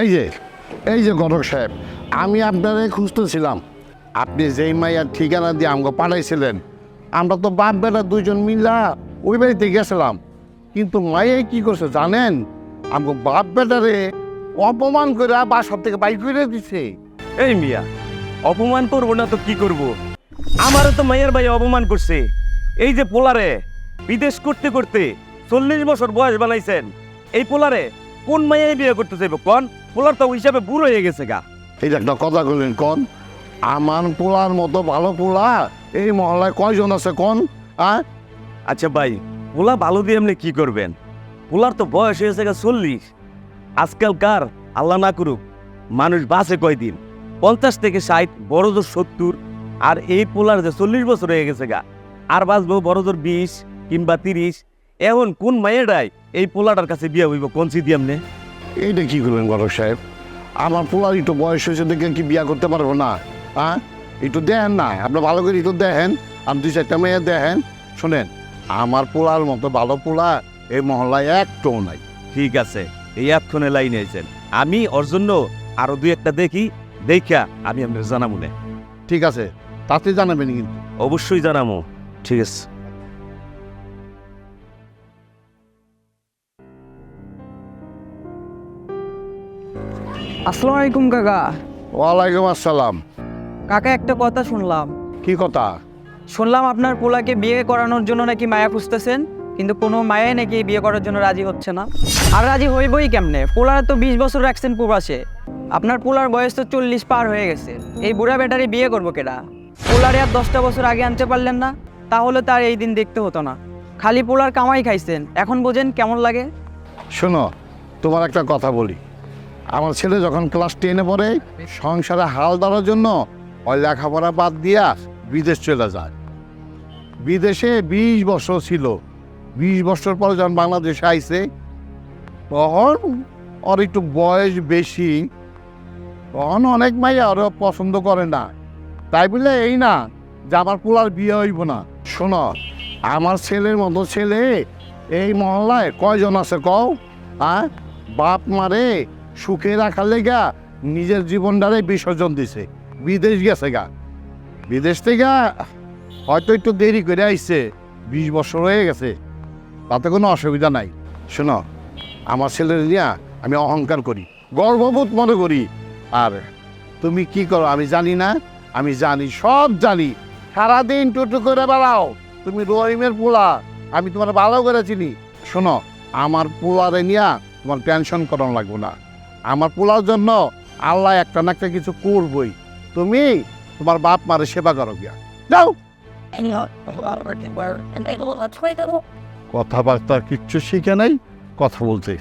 এই যে এই যে গণক সাহেব, আমি আপনারে খুঁজতেছিলাম। আপনি যেই মাইয়ার ঠিকানা দিয়ে আমাকে পাঠাইছিলেন, আমরা তো বাপ বেটা দুইজন মিলা ওই বাড়িতে গেছিলাম। কিন্তু মাইয়াই কি করছে জানেন? আমাকে বাপ বেটারে অপমান করে বাসার থেকে বাইক করে দিছে। এই মিয়া, অপমান করব না তো কি করব? আমারও তো মায়ের ভাই অপমান করছে। এই যে পোলারে, বিদেশ করতে করতে চল্লিশ বছর বয়স বানাইছেন। এই পোলারে কোন মাইয়াই বিয়ে করতে চাইব? কন? পোলার তো হিসাবে বুড়ো হয়ে গেছে গা। এই একটা কথা বললেন কন? আমার পোলার মতো ভালো পোলা এই মহলায় কয়জন আছে কন? আ? আচ্ছা ভাই পোলা ভালো দিয়ে এমনি কি করবেন? পোলার তো বয়স হয়েছে গা চল্লিশ। আজকালকার আল্লাহ না করুক মানুষ বাঁচে কয়দিন? পঞ্চাশ থেকে ষাট বড়জোর সত্তর আর এই পোলার যে চল্লিশ বছর হয়ে গেছে গা আর বাঁচবো বড়জোর বিশ কিংবা তিরিশ। এমন কোন মায়েরাই এই পোলাটার কাছে বিয়ে হইব কনসি দিয়ে এমনি এইটা কি করবেন গরক সাহেব? আমার পোলার একটু বয়স হয়েছে দেখে কি বিয়া করতে পারব না হ্যাঁ? একটু দেখেন না আপনি ভালো করে একটু দেখেন আর দুই চারটা মেয়ে দেখেন শোনেন আমার পোলার মতো ভালো পোলা এই মহল্লায় একটাও নাই। ঠিক আছে এই এতক্ষণে লাইনে আছেন আমি ওর জন্য আরও দুই একটা দেখি দেখা আমি আপনার জানাব না ঠিক আছে তাতে জানাবেন কিন্তু। অবশ্যই জানাব ঠিক আছে। আসসালামু আলাইকুম কাকা। ওয়ালাইকুম আসসালাম। কাকা একটা কথা শুনলাম। কি কথা? শুনলাম আপনার পোলাকে বিয়ে করানোর জন্য নাকি মায়া খুঁজতেছেন কিন্তু কোনো মায়াই নাকি বিয়ে করার জন্য রাজি হচ্ছে না। আর রাজি হইবই কেমনে? পোলার তো বিশ বছর রাখছেন প্রবাসে। আপনার পোলার বয়স তো চল্লিশ পার হয়ে গেছে। এই বুড়া ব্যাটারি বিয়ে করব কেডা? পোলারে আর দশটা বছর আগে আনতে পারলেন না তাহলে তার এই দিন দেখতে হতো না। খালি পোলার কামাই খাইছেন এখন বোঝেন কেমন লাগে? শোনো তোমার একটা কথা বলি। আমার ছেলে যখন ক্লাস টেনে পড়ে, সংসারে হাল ধরার জন্য ওই লেখাপড়া বাদ দিয়া বিদেশ চলে যায়। বিদেশে বিশ বছর ছিল। বিশ বছর পরে যখন বাংলাদেশে আইছে, তখন ওর একটু বয়স বেশি। তখন অনেক মাইয়া ওরা পছন্দ করে না। তাই বলে, এই না, যে আমার পোলার বিয়ে হইব না। শোনো, আমার ছেলের মতো ছেলে এই মহল্লায় কয়জন আছে কও? আর বাপ মারে সুখে রাখার লেগা নিজের জীবনটারে বিসর্জন দিছে। বিদেশ গেছে গা। বিদেশ থেকে হয়তো একটু দেরি করে আইছে, বিশ বছর হয়ে গেছে। তাতে কোনো অসুবিধা নাই। শোনো, আমার ছেলের নিয়ে আমি অহংকার করি, গর্ববোধ মনে করি। আর তুমি কি করো, আমি জানি না। আমি জানি, সব জানি। সারাদিন টুটু করে বেড়াও। তুমি রহিমের পোলা, আমি তোমার ভালো করে চিনি। শোনো, আমার পোলারে নিয়ে তোমার টেনশন করানো লাগবে না। আমার পোলার জন্য আল্লাহ একটা না একটা কিছু করবই তুমি তোমার বাপ মারে সেবা করো গিয়া যাও. কথাবার্তা কিচ্ছু শিখে নাই, কথা বলতে